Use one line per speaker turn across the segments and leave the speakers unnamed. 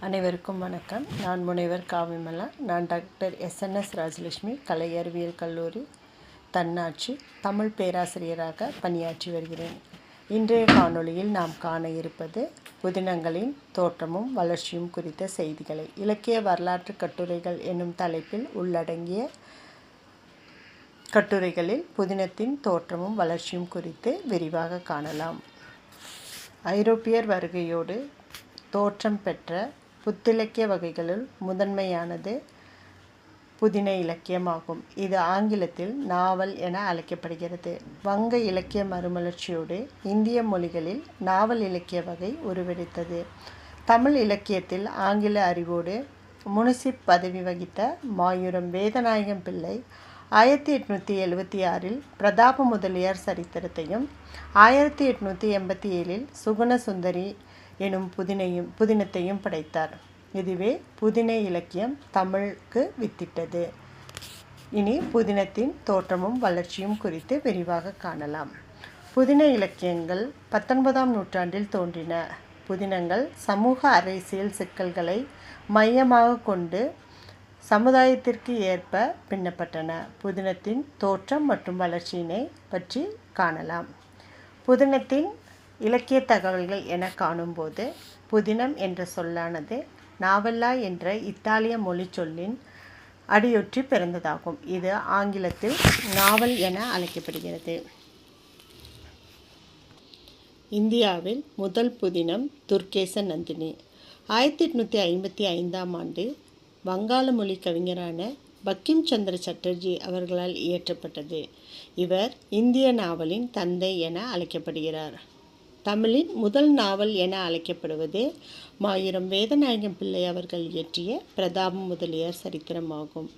அனைவருக்கும் வணக்கம். நான் முனைவர் காவிமலா. நான் டாக்டர் எஸ்என்எஸ் ராஜலட்சுமி கலை அறிவியல் கல்லூரி தன்னாட்சி தமிழ் பேராசிரியராக பணியாற்றி வருகிறேன். இன்றைய காணொளியில் நாம் காண இருப்பது புதினங்களின் தோற்றமும் வளர்ச்சியும் குறித்த செய்திகளை. இலக்கிய வரலாற்று கட்டுரைகள் என்னும் தலைப்பில் உள்ளடங்கிய கட்டுரைகளில் புதினத்தின் தோற்றமும் வளர்ச்சியும் குறித்து விரிவாக காணலாம். ஐரோப்பியர் வருகையோடு தோற்றம் பெற்ற புத்திலக்கிய வகைகளுள் முதன்மையானது புதின இலக்கியமாகும். இது ஆங்கிலத்தில் நாவல் என அழைக்கப்படுகிறது. வங்க இலக்கிய மறுமலர்ச்சியோடு இந்திய மொழிகளில் நாவல் இலக்கிய வகை உருவெடுத்தது. தமிழ் இலக்கியத்தில் ஆங்கில அறிவோடு முனிசிப் பதவி வகித்த மாயூரம் வேதநாயகம் பிள்ளை ஆயிரத்தி எட்நூற்றி எழுபத்தி ஆறில் பிரதாப முதலியார் சரித்திரத்தையும் ஆயிரத்தி எட்நூற்றி எண்பத்தி ஏழில் சுகுணசுந்தரி எனும் புதினையும் புதினத்தையும் படைத்தார். இதுவே புதின இலக்கியம் தமிழுக்கு வித்திட்டது. இனி புதினத்தின் தோற்றமும் வளர்ச்சியும் குறித்து விரிவாக காணலாம். புதின இலக்கியங்கள் பத்தொன்பதாம் நூற்றாண்டில் தோன்றின. புதினங்கள் சமூக அரசியல் சிக்கல்களை மையமாக கொண்டு சமுதாயத்திற்கு ஏற்ப பின்னப்பட்டன. புதினத்தின் தோற்றம் மற்றும் வளர்ச்சியினை பற்றி காணலாம். புதினத்தின் இலக்கிய தகவல்கள் என காணும்போது புதினம் என்ற சொல்லானது நாவல்லா என்ற இத்தாலிய மொழி சொல்லின் அடியொற்றி பிறந்ததாகும். இது ஆங்கிலத்தில் நாவல் என அழைக்கப்படுகிறது. இந்தியாவில் முதல் புதினம் துர்கேச நந்தினி. ஆயிரத்தி எட்நூற்றி ஐம்பத்தி ஐந்தாம் ஆண்டு வங்காள மொழி கவிஞரான பக்கிம் சந்திர சட்டர்ஜி அவர்களால் இயற்றப்பட்டது. இவர் இந்திய நாவலின் தந்தை என அழைக்கப்படுகிறார். தமிழின் முதல் நாவல் என அழைக்கப்படுவது மாயிரம் வேதநாயகம் பிள்ளை அவர்கள் இயற்றிய பிரதாபம் முதலியார் சரித்திரமாகும்.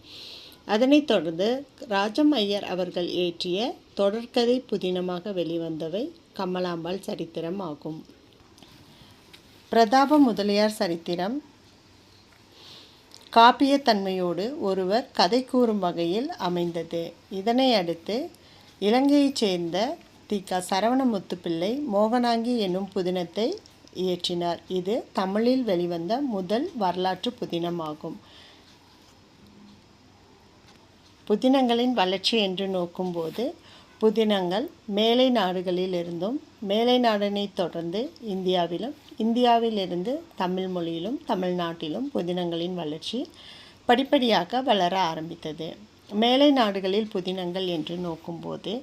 அதனைத் தொடர்ந்து ராஜம் ஐயர் அவர்கள் இயற்றிய தொடர்கதை புதினமாக வெளிவந்தவை கமலாம்பாள் சரித்திரம் ஆகும். பிரதாப முதலியார் சரித்திரம். காப்பியத்தன்மையோடு ஒருவர் கதை கூறும் வகையில் அமைந்தது. இதனை அடுத்து இலங்கையைச் சேர்ந்த தி க. சரவணமுத்து மோகனாங்கி என்னும் புதினத்தை இயற்றினார். இது தமிழில் வெளிவந்த முதல் வரலாற்று புதினமாகும். புதினங்களின் வளர்ச்சி என்று நோக்கும்போது புதினங்கள் மேலை நாடுகளிலிருந்தும் மேலை நாடனை தொடர்ந்து இந்தியாவிலும் இந்தியாவிலிருந்து தமிழ் மொழியிலும் தமிழ்நாட்டிலும் புதினங்களின் வளர்ச்சி படிப்படியாக வளர ஆரம்பித்தது. மேலை நாடுகளில் புதினங்கள் என்று நோக்கும்போது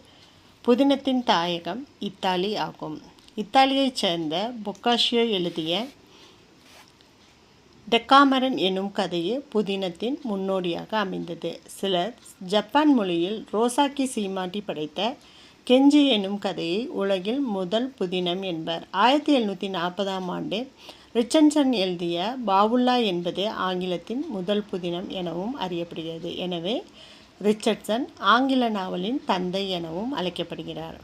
புதினத்தின் தாயகம் இத்தாலி ஆகும். இத்தாலியைச் சேர்ந்த பொக்காஷியோ எழுதிய டெக்காமரன் எனும் கதையே புதினத்தின் முன்னோடியாக அமைந்தது. சிலர் ஜப்பான் மொழியில் ரோசாக்கி சீமாட்டி படைத்த கெஞ்சி எனும் கதையை உலகில் முதல் புதினம் என்பர். ஆயிரத்தி எழுநூற்றி நாற்பதாம் ஆண்டு ரிச்சன்சன் எழுதிய பாவுல்லா என்பது ஆங்கிலத்தின் முதல் புதினம் எனவும் அறியப்படுகிறது. எனவே ரிச்சர்ட்சன் ஆங்கில நாவலின் தந்தை எனவும் அழைக்கப்படுகிறார்.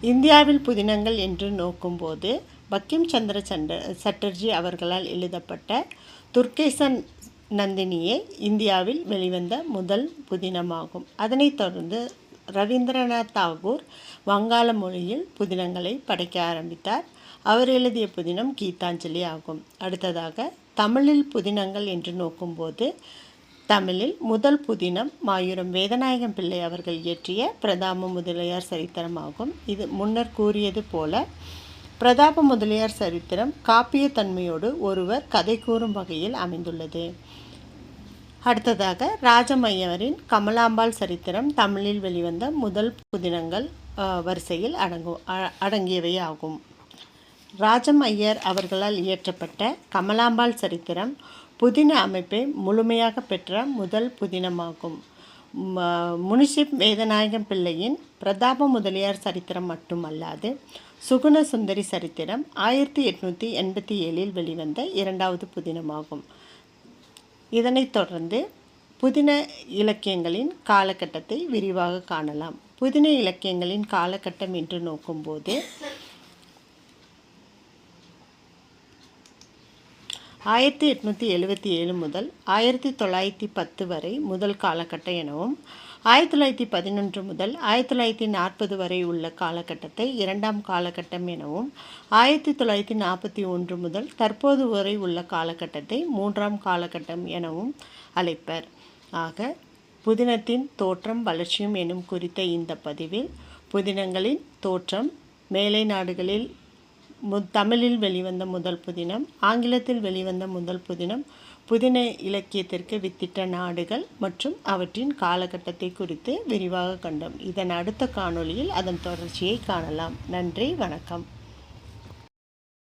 இந்தியாவில் புதினங்கள் என்று நோக்கும்போது பக்கிம் சந்திர சண்ட சட்டர்ஜி அவர்களால் எழுதப்பட்ட துர்கேசன் நந்தினியே இந்தியாவில் வெளிவந்த முதல் புதினமாகும். அதனைத் தொடர்ந்து ரவீந்திரநாத் தாகூர் வங்காள மொழியில் புதினங்களை படைக்க ஆரம்பித்தார். அவர் எழுதிய புதினம் கீதாஞ்சலி ஆகும். அடுத்ததாக தமிழில் புதினங்கள் என்று நோக்கும்போது தமிழில் முதல் புதினம் மாயூரம் வேதநாயகம் பிள்ளை அவர்கள் இயற்றிய பிரதாப முதலியார் சரித்திரமாகும் இது முன்னர் கூறியது போல பிரதாப முதலியார் சரித்திரம் காப்பியத்தன்மையோடு ஒருவர் கதை கூறும் வகையில் அமைந்துள்ளது. அடுத்ததாக ராஜமையவரின் கமலாம்பாள் சரித்திரம் தமிழில் வெளிவந்த முதல் புதினங்கள் வரிசையில் அடங்கும் அடங்கியவை ஆகும். ராஜம் ஐயர் அவர்களால் இயற்றப்பட்ட கமலாம்பாள் சரித்திரம் புதின அமைப்பை முழுமையாக பெற்ற முதல் புதினமாகும். முனிஷிப் வேதநாயகம் பிள்ளையின் பிரதாப முதலியார் சரித்திரம் மட்டுமல்லாது சுகுண சுந்தரி சரித்திரம் ஆயிரத்தி எட்நூற்றி எண்பத்தி ஏழில் வெளிவந்த இரண்டாவது புதினமாகும். இதனைத் தொடர்ந்து புதின இலக்கியங்களின் காலகட்டத்தை விரிவாக காணலாம். புதின இலக்கியங்களின் காலகட்டம் என்று நோக்கும்போது ஆயிரத்தி எட்நூற்றி எழுபத்தி ஏழு முதல் ஆயிரத்தி தொள்ளாயிரத்தி பத்து வரை முதல் காலகட்டம் எனவும் ஆயிரத்தி தொள்ளாயிரத்தி பதினொன்று முதல் ஆயிரத்தி தொள்ளாயிரத்தி நாற்பது வரை உள்ள காலகட்டத்தை இரண்டாம் காலகட்டம் எனவும் ஆயிரத்தி தொள்ளாயிரத்தி நாற்பத்தி ஒன்று முதல் தற்போது வரை உள்ள காலகட்டத்தை மூன்றாம் காலகட்டம் எனவும் அழைப்பர். ஆக புதினத்தின் தோற்றம் வளர்ச்சியும் எனும் குறித்த இந்த பதிவில் புதினங்களின் தோற்றம் மேலை நாடுகளில் தமிழில் வெளிவந்த முதல் புதினம் ஆங்கிலத்தில் வெளிவந்த முதல் புதினம் புதின இலக்கியத்திற்கு வித்திட்ட நாடுகள் மற்றும் அவற்றின் காலகட்டத்தை குறித்து விரிவாக கண்டோம். இதன் அடுத்த காணொளியில் அதன் தொடர்ச்சியை காணலாம். நன்றி வணக்கம்.